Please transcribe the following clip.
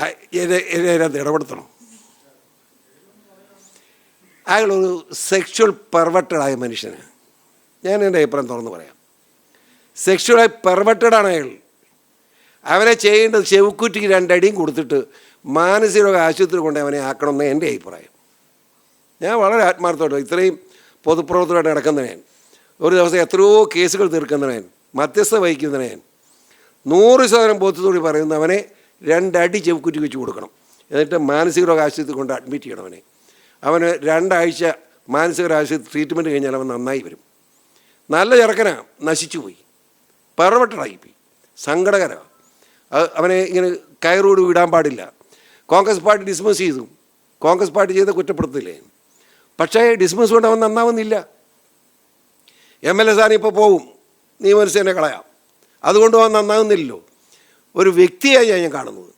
അതിനകത്ത് ഇടപെടുത്തണം. അയാളൊരു സെക്ഷൽ പെർവട്ടഡായ മനുഷ്യന് ഞാൻ എന്റെ അഭിപ്രായം തുറന്നു പറയാം. സെക്ഷുവലായി പെർവട്ടഡാണ് അയാൾ. അവനെ ചെയ്യേണ്ടത് ചെവുക്കുറ്റിക്ക് രണ്ടടിയും കൊടുത്തിട്ട് മാനസിക ആശുപത്രി കൊണ്ട് അവനെ ആക്കണമെന്ന് എന്റെ അഭിപ്രായം. ഞാൻ വളരെ ആത്മാർത്ഥമായിട്ട് ഇത്രയും പൊതുപ്രവർത്തനമായിട്ട് നടക്കുന്നവൻ ഒരു ദിവസം എത്രയോ കേസുകൾ തീർക്കുന്നവൻ മധ്യസ്ഥ വഹിക്കുന്നവൻ നൂറ് ശതമാനം ബോധ്യത്തോടി പറയുന്നവനെ രണ്ടടി ചെവക്കുറ്റി വെച്ച് കൊടുക്കണം. എന്നിട്ട് മാനസിക രോഗ ആശുപത്രി കൊണ്ട് അഡ്മിറ്റ് ചെയ്യണം അവനെ. അവന് രണ്ടാഴ്ച മാനസിക ആശുപത്രി ട്രീറ്റ്മെന്റ് കഴിഞ്ഞാൽ അവൻ നന്നായി വരും. നല്ല ചെറുക്കനാണ് നശിച്ചു പോയി. പെറവട്ടടായിപ്പോയി സങ്കടകരമാണ് അവനെ ഇങ്ങനെ കയറോട് വിടാൻ പാടില്ല. കോൺഗ്രസ് പാർട്ടി ഡിസ്മിസ് ചെയ്തു. കോൺഗ്രസ് പാർട്ടി ചെയ്ത കുറ്റപ്പെടുത്തില്ലേ പക്ഷേ ഡിസ്മിസ് കൊണ്ട് അവൻ നന്നാവുന്നില്ല. എം എൽ എ സ്ഥാനം ഇപ്പോൾ പോവും. നിയമനസേനെ കളയാം. അതുകൊണ്ട് അവൻ നന്നാകുന്നില്ലല്ലോ ഒരു വ്യക്തിയായി ഞാൻ കാണുന്നത്.